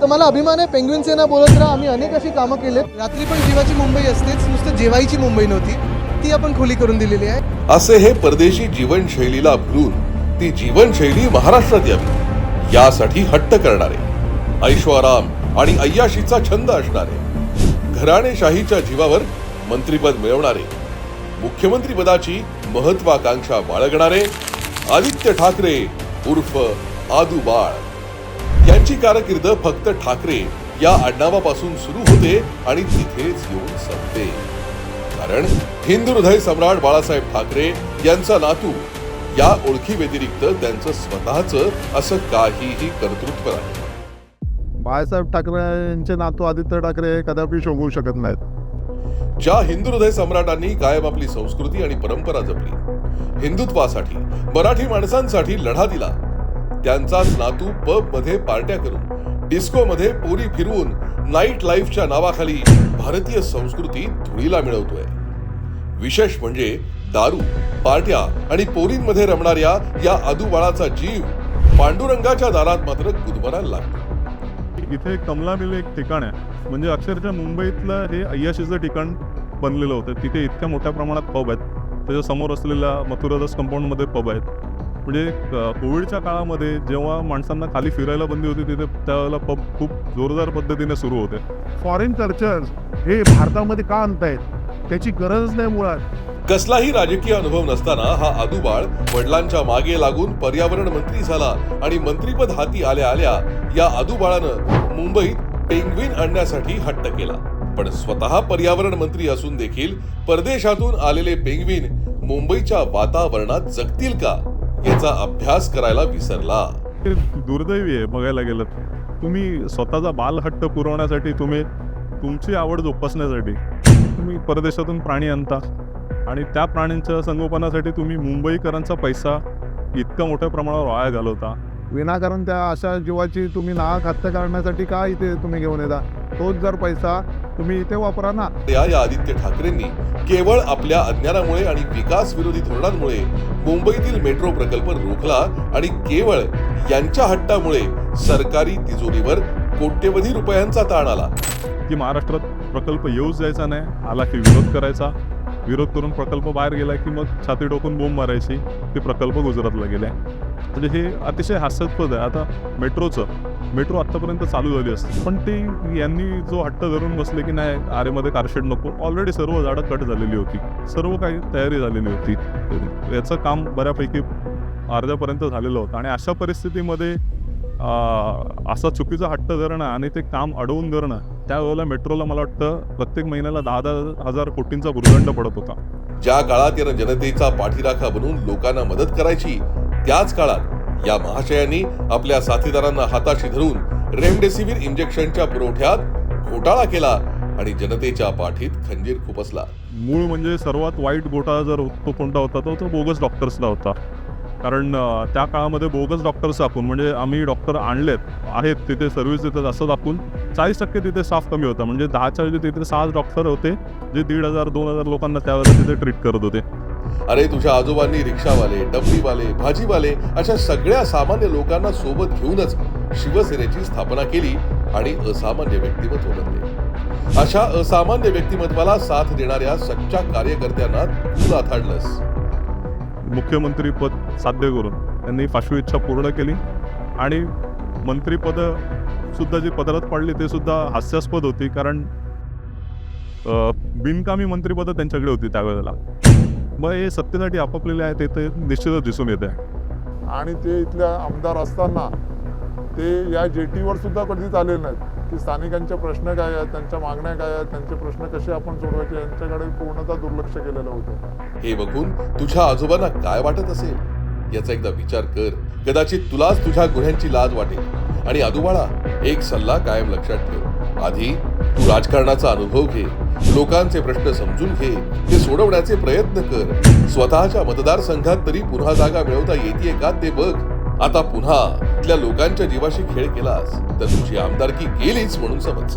तर मला अभिमान आहे पेंग्विन सेना बोलत राहा. आम्ही अनेक अशी कामं केलेत. रात्री पण जीवाची मुंबई असतेच नुसतं जेवायची मुंबई नव्हती. ती आपण खुली करून दिलेली आहे. असे हे परदेशी जीवनशैलीला भुलून ती जीवनशैली महाराष्ट्रात यावी. यासाठी हट्ट करणारे ऐश्वाराम आणि अय्याशीचा छंद असणारे घराणेशाहीच्या जीवावर मंत्रीपद मिळवणारे मुख्यमंत्री पदाची महत्वाकांक्षा बाळगणारे आदित्य ठाकरे उर्फ आदू बाळ. यांची कारकीर्द फक्त ठाकरे या आडनावापासून सुरू होते आणि तिथेच येऊन संपते. कारण हिंदू हृदय सम्राट बाळासाहेब ठाकरे यांचा नातू या ओळखी व्यतिरिक्त त्यांचं स्वतःच असं काहीही कर्तृत्व नाही बाळासाहेब ठाकरे यांचे नातू आदित्य ठाकरे कदापि शोभू शकत नाहीत. ज्या हिंदू हृदय सम्राटांनी कायम आपली संस्कृती आणि परंपरा जपली हिंदुत्वासाठी मराठी माणसांसाठी लढा दिला त्यांचाच नातू पबमध्ये पार्ट्या करून डिस्को मध्ये पोरी फिरवून नाईट लाईफच्या नावाखाली भारतीय संस्कृती धुळीला मिळवतोय. विशेष म्हणजे दारू पार्ट्या आणि पोरींमध्ये रमणाऱ्या या आदूबाळाचा जीव पांडुरंगाच्या दारात मात्र गुदमरायला लागतो. इथे कमला मिल एक ठिकाण आहे. म्हणजे अक्षरशः मुंबईतलं हे अय्याशीचं ठिकाण बनलेलं होतं. तिथे इतक्या मोठ्या प्रमाणात पब आहेत. त्याच्यासमोर असलेल्या मथुरादास कंपाऊंडमध्ये पब आहेत. म्हणजे कोविडच्या काळामध्ये जेव्हा माणसांना खाली फिरायला बंदी होती तिथे त्यावेळेला पब खूप जोरदार पद्धतीने सुरू होते. फॉरेन कल्चर्स हे भारतामध्ये का आणतायत? त्याची गरज नाही मुळात. कसलाही राजकीय अनुभव नसताना हा आदूबाळ वडिलांच्या मागे लागून पर्यावरण मंत्री झाला आणि मंत्रीपद हाती आल्या आल्या या आदूबाळानं मुंबईत पेंग्विन आणण्यासाठी हट्ट केला. पण स्वतः पर्यावरण मंत्री असून देखील परदेशातून आलेले पेंग्विन मुंबईच्या वातावरणात जगतील का? याचा अभ्यास करायला विसरला. ते दुर्दैवी आहे बघायला गेलं तर. तुम्ही स्वतःचा बालहट्ट पुरवण्यासाठी तुम्ही तुमची आवड जोपासण्यासाठी तुम्ही परदेशातून प्राणी आणता आणि त्या प्राण्यांच्या संगोपनासाठी तुम्ही मुंबईकरांचा पैसा इतका मोठ्या प्रमाणावर वाया घालवता. विनाकारण त्या अशा जीवाची तुम्ही नाहक हत्या करण्यासाठी का इथे तुम्ही घेऊन येता? तोच जर पैसा तुम्ही इथे वापरा ना. या या आदित्य ठाकरेंनी केवळ आपल्या अज्ञानामुळे आणि विकास विरोधी धोरणांमुळे मुंबईतील मेट्रो प्रकल्प रोखला आणि केवळ यांच्या हट्टामुळे सरकारी तिजोरीवर कोट्यवधी रुपयांचा ताण आला. की महाराष्ट्रात प्रकल्प येऊच द्यायचा नाही आला की विरोध करायचा? विरोध करून प्रकल्प बाहेर गेला की मग छाती टोकून बोंब मारायची ते प्रकल्प गुजरातला गेले म्हणजे हे अतिशय हास्यास्पद आहे. आता मेट्रोचं मेट्रो आत्तापर्यंत चालू झाली असते पण ते यांनी जो हट्ट धरून बसले की नाही आरेमध्ये कारशेड नको. ऑलरेडी सर्व झाडं कट झालेली होती. सर्व काही तयारी झालेली होती. याचं काम बऱ्यापैकी अर्ध्यापर्यंत झालेलं होतं. आणि अशा परिस्थितीमध्ये असा चुकीचा हट्ट धरणं आणि ते काम अडवून धरणं त्यावेळेला मेट्रोला मला वाटतं प्रत्येक महिन्याला दहा दहा हजार कोटींचा भूर्दंड पडत होता. ज्या काळात यानं जनतेचा पाठीराखा बनून लोकांना मदत करायची त्याच काळात या महाशयांनी आपल्या साथीदारांना हाताशी धरून रेमडेसिवीर इंजेक्शनच्या पुरवठ्यात घोटाळा केला आणि जनतेच्या पाठीत खंजीर खुपसला. मूळ म्हणजे सर्वात वाईट घोटाळा जर तो कोणता होता तो बोगस डॉक्टर्सला होता. कारण त्या काळामध्ये बोगस डॉक्टर्स दाखवून म्हणजे आम्ही डॉक्टर आणलेत आहेत तिथे सर्व्हिस देतात असं दाखवून चाळीस टक्के तिथे स्टाफ कमी होता. म्हणजे दहाच्या ऐवजी तिथे सहाच डॉक्टर होते जे दीड हजार दोन हजार लोकांना त्यावेळेला तिथे ट्रीट करत होते. अरे तुझ्या आजोबांनी रिक्षावाले डब्बीवाले भाजीवाले अशा सगळ्या सामान्य लोकांना सोबत घेऊनच शिवसेनेची स्थापना केली आणि असामान्य व्यक्तिमत्व बनले. अशा असामान्य व्यक्तिमत्वाला साथ देणाऱ्या सच्च्या कार्यकर्त्यांना तू नाथाडलंस मुख्यमंत्रीपद साध्य करून त्यांनी पाचवी इच्छा पूर्ण केली. आणि मंत्रीपद सुद्धा जी पदरात पडली ते सुद्धा हास्यास्पद होती कारण बिनकामी मंत्रीपदं त्यांच्याकडे होती त्यावेळेला. मग हे सत्तेसाठी आपापलेले आहे ते ते निश्चितच दिसून येते आणि ते इथल्या आमदार असताना ते या जेटीवर सुद्धा कधीच आलेले नाहीत. की स्थानिकांचे प्रश्न काय आहेत त्यांच्या मागण्या काय आहेत त्यांचे प्रश्न कसे आपण सोडवायचे यांच्याकडे पूर्णतः दुर्लक्ष केलेलं होतं. हे बघून तुझ्या आजोबांना काय वाटत असेल? याचा एकदा विचार कर. कदाचित तुलाच तुझ्या गुन्ह्यांची लाज वाटेल. आणि आदुबाळा एक सल्ला कायम लक्षात ठेव. आधी तू राजकारणाचा अनुभव घे. लोकांचे प्रश्न समजून घे. ते सोडवण्याचे प्रयत्न कर. स्वतःच्या मतदारसंघात तरी पुन्हा जागा मिळवता येते का ते बघ. आता पुन्हा इथल्या लोकांच्या जीवाशी खेळ केलास तर तुझी आमदारकी गेलीच म्हणून समज